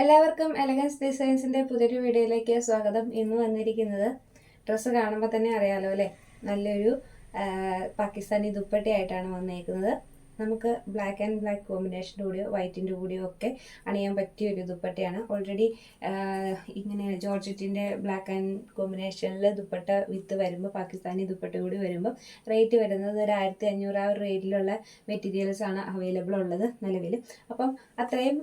എല്ലാവർക്കും എലഗൻസ് ഡിസൈൻസിന്റെ പുതിയൊരു വീഡിയോയിലേക്ക് സ്വാഗതം. ഇന്ന് വന്നിരിക്കുന്നത് ഡ്രസ്സ് കാണുമ്പോൾ തന്നെ അറിയാലോ അല്ലേ? നല്ലൊരു പാകിസ്ഥാനി ദുപ്പട്ടയായിട്ടാണ് വന്നേക്കുന്നത്. നമുക്ക് ബ്ലാക്ക് ആൻഡ് ബ്ലാക്ക് കോമ്പിനേഷന്റെ കൂടെയോ വൈറ്റിന്റെ കൂടെയോ ഒക്കെ അണിയാൻ പറ്റിയ ഒരു ദുപ്പട്ടയാണ്. ഓൾറെഡി ഇങ്ങനെ ജോർജറ്റിന്റെ ബ്ലാക്ക് ആൻഡ് കോമ്പിനേഷനിൽ ദുപ്പട്ട വിത്ത് വരുമ്പോൾ പാകിസ്ഥാനി ദുപ്പട്ട കൂടി വരുമ്പോൾ റേറ്റ് വരുന്നത് ഒരു ആയിരത്തി അഞ്ഞൂറ് ആ ഒരു റേറ്റിലുള്ള മെറ്റീരിയൽസ് ആണ് അവൈലബിൾ ഉള്ളത് നിലവിൽ. അപ്പം അത്രയും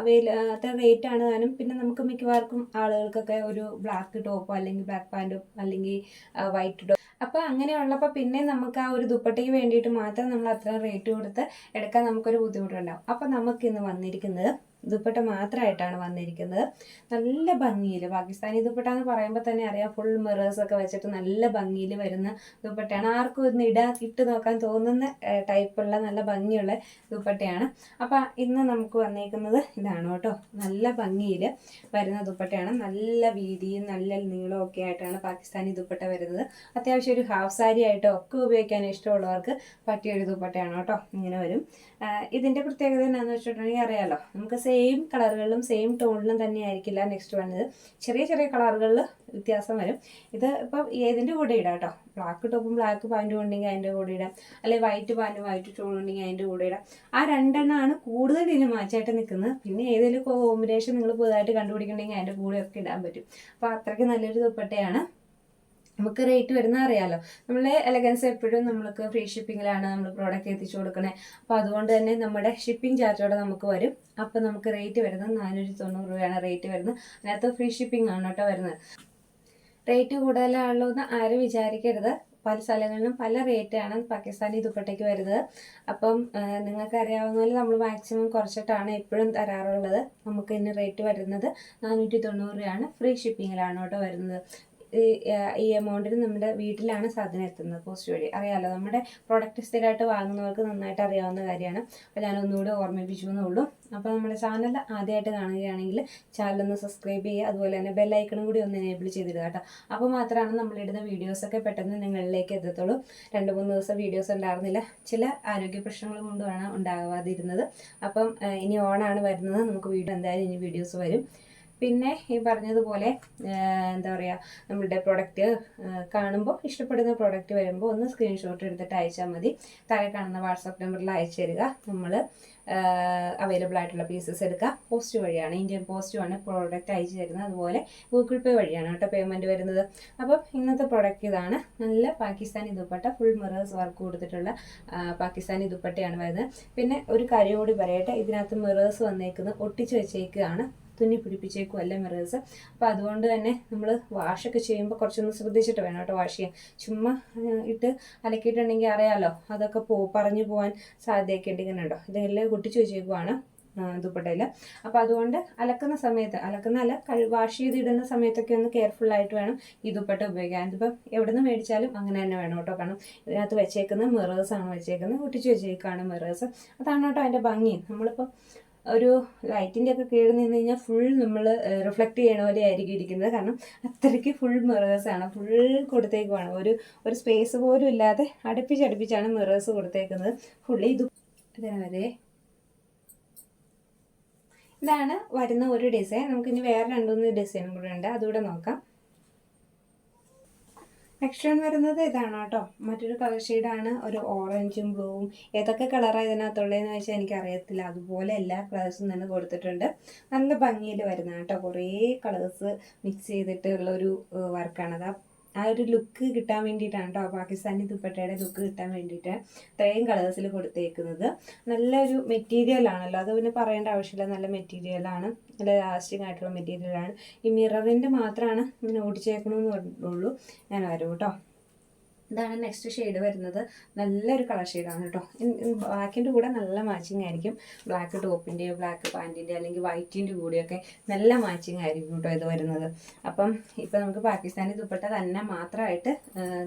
അവൈല അത്ര റേറ്റ് ആണ് താനും. പിന്നെ നമുക്ക് മിക്കവാർക്കും ആളുകൾക്കൊക്കെ ഒരു ബ്ലാക്ക് ടോപ്പോ അല്ലെങ്കിൽ ബ്ലാക്ക് പാന്റോ അല്ലെങ്കിൽ വൈറ്റ് ടോപ്പ് അപ്പോൾ അങ്ങനെയുള്ളപ്പോൾ പിന്നെ നമുക്ക് ആ ഒരു ദുപ്പട്ടയ്ക്ക് വേണ്ടിയിട്ട് മാത്രം നമ്മൾ അത്ര റേറ്റ് കൊടുത്ത് എടുക്കാൻ നമുക്കൊരു ബുദ്ധിമുട്ടുണ്ടാവും. അപ്പോൾ നമുക്ക് ഇന്ന് വന്നിരിക്കുന്നത് ദുപ്പട്ട മാത്രമായിട്ടാണ് വന്നിരിക്കുന്നത്. നല്ല ഭംഗിയിൽ പാകിസ്ഥാനി ദുപ്പട്ട എന്ന് പറയുമ്പോൾ തന്നെ അറിയാം ഫുൾ മിറേഴ്സ് ഒക്കെ വെച്ചിട്ട് നല്ല ഭംഗിയിൽ വരുന്ന ദുപ്പട്ടയാണ്. ആർക്കും ഒന്ന് ഇടാ ഇട്ട് നോക്കാൻ തോന്നുന്ന ടൈപ്പുള്ള നല്ല ഭംഗിയുള്ള ദുപ്പട്ടയാണ്. അപ്പോൾ ഇന്ന് നമുക്ക് വന്നേക്കുന്നത് ഇതാണ് കേട്ടോ. നല്ല ഭംഗിയിൽ വരുന്ന ദുപ്പട്ടയാണ്. നല്ല വീതിയും നല്ല നീളവും ഒക്കെ ആയിട്ടാണ് പാകിസ്ഥാനി ദുപ്പട്ട വരുന്നത്. അത്യാവശ്യം ഒരു ഹാഫ് സാരി ആയിട്ടോ ഒക്കെ ഉപയോഗിക്കാൻ ഇഷ്ടമുള്ളവർക്ക് പറ്റിയ ഒരു ദുപ്പട്ടയാണ് കേട്ടോ. ഇങ്ങനെ വരും. ഇതിന്റെ പ്രത്യേകത എന്താണെന്ന് വെച്ചിട്ടുണ്ടെങ്കിൽ അറിയാലോ നമുക്ക് സെയിം കളറുകളിലും സെയിം ടോണിലും തന്നെ ആയിരിക്കില്ല നെക്സ്റ്റ് വന്നത്. ചെറിയ ചെറിയ കളറുകളിൽ വ്യത്യാസം വരും. ഇത് ഇപ്പം ഏതിന്റെ കൂടെ ഇടാം കേട്ടോ ബ്ലാക്ക് ടോപ്പും ബ്ലാക്ക് പാന്റും ഉണ്ടെങ്കിൽ അതിന്റെ കൂടെ ഇടാം. അല്ലെങ്കിൽ വൈറ്റ് പാന്റും വൈറ്റ് ടോൺ ഉണ്ടെങ്കിൽ അതിന്റെ കൂടെ ഇടാം. ആ രണ്ടെണ്ണമാണ് കൂടുതൽ ഇതിന് മാച്ചായിട്ട് നിൽക്കുന്നത്. പിന്നെ ഏതെങ്കിലും കോമ്പിനേഷൻ നിങ്ങൾ പുതുതായിട്ട് കണ്ടുപിടിക്കണമെങ്കിൽ അതിന്റെ കൂടെ ഒക്കെ ഇടാൻ പറ്റും. അപ്പോൾ അത്രയ്ക്ക് നല്ലൊരു ദുപ്പട്ടയാണ്. നമുക്ക് റേറ്റ് വരുന്ന അറിയാലോ. നമ്മളെ എലഗൻസ് എപ്പോഴും നമ്മൾക്ക് ഫ്രീ ഷിപ്പിങ്ങിലാണ് നമ്മൾ പ്രോഡക്റ്റ് എത്തിച്ചു കൊടുക്കണേ. അപ്പോൾ അതുകൊണ്ട് തന്നെ നമ്മുടെ ഷിപ്പിംഗ് ചാർജോടെ നമുക്ക് വരും. അപ്പോൾ നമുക്ക് റേറ്റ് വരുന്നത് നാനൂറ്റി തൊണ്ണൂറ് രൂപയാണ് റേറ്റ് വരുന്നത്. അതിനകത്ത് ഫ്രീ ഷിപ്പിംഗ് ആണ് കേട്ടോ വരുന്നത്. റേറ്റ് കൂടുതലാണല്ലോ എന്ന് ആരും വിചാരിക്കരുത്. പല സ്ഥലങ്ങളിലും പല റേറ്റാണ് പാകിസ്ഥാനി ദുപ്പട്ടയ്ക്ക് വരുന്നത്. അപ്പം നിങ്ങൾക്ക് അറിയാവുന്ന പോലെ നമ്മൾ മാക്സിമം കുറച്ചിട്ടാണ് എപ്പോഴും തരാറുള്ളത്. നമുക്ക് ഇന്ന് റേറ്റ് വരുന്നത് നാനൂറ്റി തൊണ്ണൂറ് രൂപയാണ്. ഫ്രീ ഷിപ്പിങ്ങിലാണ് കേട്ടോ വരുന്നത്. ഈ എമൗണ്ടിന് നമ്മുടെ വീട്ടിലാണ് സാധനം എത്തുന്നത് പോസ്റ്റ് വഴി. അറിയാലോ നമ്മുടെ പ്രൊഡക്റ്റ് സ്ഥിരമായിട്ട് വാങ്ങുന്നവർക്ക് നന്നായിട്ട് അറിയാവുന്ന കാര്യമാണ്. അപ്പോൾ ഞാൻ ഒന്നുകൂടി ഓർമ്മിപ്പിച്ചു എന്നുള്ളൂ. അപ്പോൾ നമ്മുടെ ചാനൽ ആദ്യമായിട്ട് കാണുകയാണെങ്കിൽ ചാനൽ ഒന്ന് സബ്സ്ക്രൈബ് ചെയ്യുക. അതുപോലെ തന്നെ ബെല്ലൈക്കണും കൂടി ഒന്ന് എനേബിൾ ചെയ്തിടുക കേട്ടോ. അപ്പോൾ മാത്രമാണ് നമ്മളിടുന്ന വീഡിയോസൊക്കെ പെട്ടെന്ന് നിങ്ങളിലേക്ക് എത്തത്തുള്ളൂ. രണ്ട് മൂന്ന് ദിവസം വീഡിയോസ് ഉണ്ടായിരുന്നില്ല. ചില ആരോഗ്യ പ്രശ്നങ്ങൾ കൊണ്ടുമാണ് ഉണ്ടാകാതിരുന്നത് അപ്പം ഇനി ഓണാണ് വരുന്നത്. നമുക്ക് വീഡിയോ എന്തായാലും ഇനി വീഡിയോസ് വരും. പിന്നെ ഈ പറഞ്ഞതുപോലെ എന്താ പറയുക നമ്മളുടെ പ്രൊഡക്റ്റ് കാണുമ്പോൾ ഇഷ്ടപ്പെടുന്ന പ്രൊഡക്റ്റ് വരുമ്പോൾ ഒന്ന് സ്ക്രീൻഷോട്ട് എടുത്തിട്ട് അയച്ചാൽ മതി. താഴെ കാണുന്ന വാട്സാപ്പ് നമ്പറിൽ അയച്ചു തരിക. നമ്മൾ അവൈലബിൾ ആയിട്ടുള്ള പീസസ് എടുക്കുക. പോസ്റ്റ് വഴിയാണ്. ഇന്ത്യൻ പോസ്റ്റ് പോസ്റ്റുമാണ് പ്രോഡക്റ്റ് അയച്ചു തരുന്നത്. അതുപോലെ ഗൂഗിൾ പേ വഴിയാണ് കേട്ടോ പേയ്മെന്റ് വരുന്നത്. അപ്പം ഇന്നത്തെ പ്രോഡക്റ്റ് ഇതാണ്. നല്ല Pakistani dupatta full mirrors work കൊടുത്തിട്ടുള്ള പാകിസ്ഥാനി ദുപ്പട്ടയാണ് വരുന്നത്. പിന്നെ ഒരു കാര്യം കൂടി പറയട്ടെ. ഇതിനകത്ത് മിറേഴ്സ് വന്നേക്കുന്നത് ഒട്ടിച്ച് വെച്ചേക്കുകയാണ് തുന്നി പിടിപ്പിച്ചേക്കും അല്ല മിറേഴ്സ്? അപ്പോൾ അതുകൊണ്ട് തന്നെ നമ്മൾ വാഷൊക്കെ ചെയ്യുമ്പോൾ കുറച്ചൊന്ന് ശ്രദ്ധിച്ചിട്ട് വേണം കേട്ടോ വാഷ് ചെയ്യാൻ. ചുമ്മാ ഇട്ട് അലക്കിയിട്ടുണ്ടെങ്കിൽ അറിയാമല്ലോ അതൊക്കെ പോ പറഞ്ഞു പോകാൻ സാധ്യതയൊക്കെ ഉണ്ട് ഇതെല്ലാം കുട്ടിച്ചു വെച്ചേക്കുവാണ് ദുപ്പട്ടയിൽ അപ്പോൾ അതുകൊണ്ട് അലക്കുന്ന സമയത്ത് അലക്കുന്ന അല്ല കഴി വാഷ് ചെയ്തിടുന്ന സമയത്തൊക്കെ ഒന്ന് കെയർഫുൾ ആയിട്ട് വേണം ഈ ദുപ്പട്ട ഉപയോഗിക്കാൻ. ഇതിപ്പോൾ എവിടെ നിന്ന് മേടിച്ചാലും അങ്ങനെ തന്നെ വേണം കേട്ടോ കാരണം ഇതിനകത്ത് വെച്ചേക്കുന്ന മിറേഴ്സാണ് വെച്ചേക്കുന്നത് ഒട്ടിച്ച് വെച്ചേക്കാണ് മിറേഴ്സ്. അതാണ് കേട്ടോ അതിന്റെ ഭംഗി. നമ്മളിപ്പോൾ ഒരു ലൈറ്റിന്റെ ഒക്കെ കീഴിൽ നിന്ന് കഴിഞ്ഞാൽ ഫുൾ നമ്മൾ റിഫ്ലക്റ്റ് ചെയ്യണ പോലെ ആയിരിക്കും ഇരിക്കുന്നത്. കാരണം അത്രയ്ക്ക് ഫുൾ മിറേഴ്സ് ആണ്. ഫുൾ കൊടുത്തേക്കുവാണ്. ഒരു ഒരു സ്പേസ് പോലും ഇല്ലാതെ അടുപ്പിച്ചടുപ്പിച്ചാണ് മിറേഴ്സ് കൊടുത്തേക്കുന്നത്. ഫുള്ളി ഇത് വരെ ഇതാണ് വരുന്ന ഒരു ഡിസൈൻ നമുക്കിനി വേറെ രണ്ടുമൂന്ന് ഡിസൈനും കൂടെ ഉണ്ട്. അതുകൂടെ നോക്കാം. നെക്സ്റ്റ് വൺ വരുന്നത് ഇതാണ് കേട്ടോ. മറ്റൊരു കളർ ഷെയ്ഡാണ് ഒരു ഓറഞ്ചും ബ്ലൂവും ഏതൊക്കെ കളറാണ് ഇതിനകത്തുള്ളതെന്ന് വെച്ചാൽ എനിക്കറിയത്തില്ല. അതുപോലെ എല്ലാ കളേഴ്സും തന്നെ കൊടുത്തിട്ടുണ്ട്. നല്ല ഭംഗിയിൽ വരുന്ന കേട്ടോ. കുറേ കളേഴ്സ് മിക്സ് ചെയ്തിട്ടുള്ള ഒരു വർക്കാണത് ആ ഒരു ലുക്ക് കിട്ടാൻ വേണ്ടിയിട്ടാണ് കേട്ടോ പാകിസ്ഥാനി ദുപ്പട്ടയുടെ ലുക്ക് കിട്ടാൻ വേണ്ടിയിട്ട് ഇത്രയും കളേഴ്സിൽ കൊടുത്തേക്കുന്നത്. നല്ലൊരു മെറ്റീരിയൽ ആണല്ലോ. അത് പിന്നെ പറയേണ്ട ആവശ്യമില്ല. നല്ല മെറ്റീരിയലാണ് നല്ല ലാസ്റ്റിംഗ് ആയിട്ടുള്ള മെറ്റീരിയലാണ് ഈ മിററിന്റെ മാത്രമാണ് ഇങ്ങനെ ഓടിച്ചേക്കണമെന്ന് പറഞ്ഞുള്ളൂ. ഞാൻ വരും കേട്ടോ ഇതാണ് നെക്സ്റ്റ് ഷെയ്ഡ് വരുന്നത്. നല്ലൊരു കളർ ഷെയ്ഡാണ് കേട്ടോ. ബ്ലാക്കിന്റെ കൂടെ നല്ല മാച്ചിങ് ആയിരിക്കും. ബ്ലാക്ക് ടോപ്പിന്റെയോ ബ്ലാക്ക് പാന്റിന്റെയോ അല്ലെങ്കിൽ വൈറ്റിന്റെ കൂടെയൊക്കെ നല്ല മാച്ചിങ് ആയിരിക്കും കേട്ടോ ഇത് വരുന്നത്. അപ്പം ഇപ്പം നമുക്ക് പാകിസ്ഥാനി ദുപ്പട്ട തന്നെ മാത്രമായിട്ട്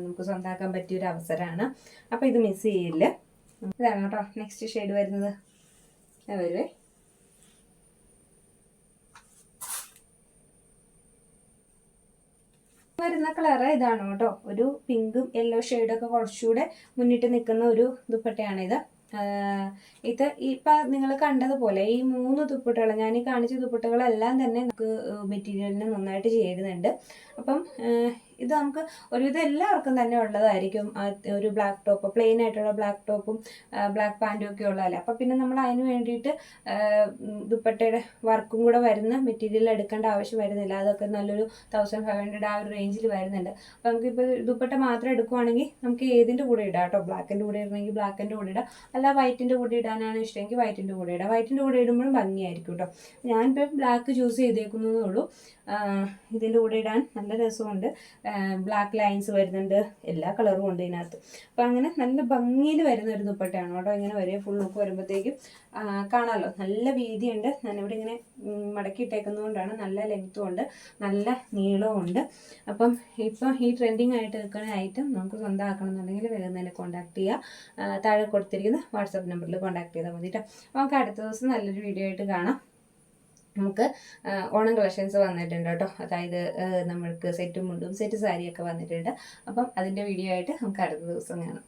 നമുക്ക് സ്വന്തമാക്കാൻ പറ്റിയ ഒരു അവസരമാണ്. അപ്പം ഇത് മിസ് ചെയ്യില്ല. ഇതാണ് കേട്ടോ നെക്സ്റ്റ് ഷെയ്ഡ് വരുന്നത്. വരുവേ. വരുന്ന കളറ് ഇതാണ് കേട്ടോ. ഒരു പിങ്കും യെല്ലോ ഷെയ്ഡൊക്കെ കുറച്ചുകൂടെ മുന്നിട്ട് നിൽക്കുന്ന ഒരു ദുപ്പട്ടയാണിത്. ഇത് ഇത് ഇപ്പം നിങ്ങൾ കണ്ടതുപോലെ ഈ മൂന്ന് ദുപ്പട്ടകൾ ഞാൻ ഈ കാണിച്ച ദുപ്പട്ടകളെല്ലാം തന്നെ നമുക്ക് മെറ്റീരിയലിന് നന്നായിട്ട് ചേരുന്നുണ്ട്. അപ്പം ഇത് നമുക്ക് ഒരുവിധം എല്ലാവർക്കും തന്നെ ഉള്ളതായിരിക്കും. ഒരു ബ്ലാക്ക് ടോപ്പ് പ്ലെയിൻ ആയിട്ടുള്ള ബ്ലാക്ക് ടോപ്പും ബ്ലാക്ക് പാന്റും ഒക്കെ ഉള്ളതല്ലേ. അപ്പം പിന്നെ നമ്മൾ അതിന് വേണ്ടിയിട്ട് ദുപ്പട്ടയുടെ വർക്കും കൂടെ വരുന്ന മെറ്റീരിയൽ എടുക്കേണ്ട ആവശ്യം വരുന്നില്ല. അതൊക്കെ നല്ലൊരു തൗസൻഡ് ഫൈവ് ഹൺഡ്രഡ് ആ ഒരു റേഞ്ചിൽ വരുന്നുണ്ട്. അപ്പം നമുക്കിപ്പോൾ ദുപ്പട്ട മാത്രം എടുക്കുവാണെങ്കിൽ നമുക്ക് ഏതിന്റെ കൂടെ ഇടാം കേട്ടോ? ബ്ലാക്കിന്റെ കൂടെ ഇടണമെങ്കിൽ ബ്ലാക്കിന്റെ കൂടെ ഇടാം. അല്ല വൈറ്റിന്റെ കൂടെ ഇടാനാണ് ഇഷ്ടമെങ്കിൽ വൈറ്റിന്റെ കൂടെ ഇടാം. വൈറ്റിന്റെ കൂടെ ഇടുമ്പോഴും ഭംഗിയായിരിക്കും കേട്ടോ. ഞാനിപ്പോൾ ബ്ലാക്ക് ചൂസ് ചെയ്തേക്കുന്നതേ ഉള്ളൂ. ഇതിന്റെ കൂടെ ഇടാൻ നല്ല രസമുണ്ട്. ബ്ലാക്ക് ലൈൻസ് വരുന്നുണ്ട്. എല്ലാ കളറും ഉണ്ട് ഇതിനകത്ത്. അപ്പം അങ്ങനെ നല്ല ഭംഗിയിൽ വരുന്ന ഒരു ദുപ്പട്ടയാണ് കേട്ടോ. ഇങ്ങനെ വരെ ഫുൾ ലുക്ക് വരുമ്പോഴത്തേക്കും കാണാമല്ലോ നല്ല വീതിയുണ്ട്. ഞാനിവിടെ ഇങ്ങനെ മടക്കി ഇട്ടേക്കുന്നതുകൊണ്ടാണ് നല്ല ലെങ്ത്തും ഉണ്ട്. നല്ല നീളവും ഉണ്ട്. അപ്പം ഇപ്പം ഈ ട്രെൻഡിങ് ആയിട്ട് നിൽക്കുന്ന ഐറ്റം നമുക്ക് സ്വന്തമാക്കണം എന്നുണ്ടെങ്കിൽ വേഗം കോൺടാക്ട് ചെയ്യുക താഴെ കൊടുത്തിരിക്കുന്ന വാട്സപ്പ് നമ്പറിൽ കോൺടാക്ട് ചെയ്താൽ മതി കേട്ടോ നമുക്ക് അടുത്ത ദിവസം നല്ലൊരു വീഡിയോ ആയിട്ട് കാണാം. നമുക്ക് ഓണം കളക്ഷൻസ് വന്നിട്ടുണ്ട് കേട്ടോ. അതായത് നമ്മൾക്ക് സെറ്റും മുണ്ടും സെറ്റ് സാരിയൊക്കെ വന്നിട്ടുണ്ട്. അപ്പം അതിന്റെ വീഡിയോ ആയിട്ട് നമുക്ക് അടുത്ത ദിവസം കാണാം.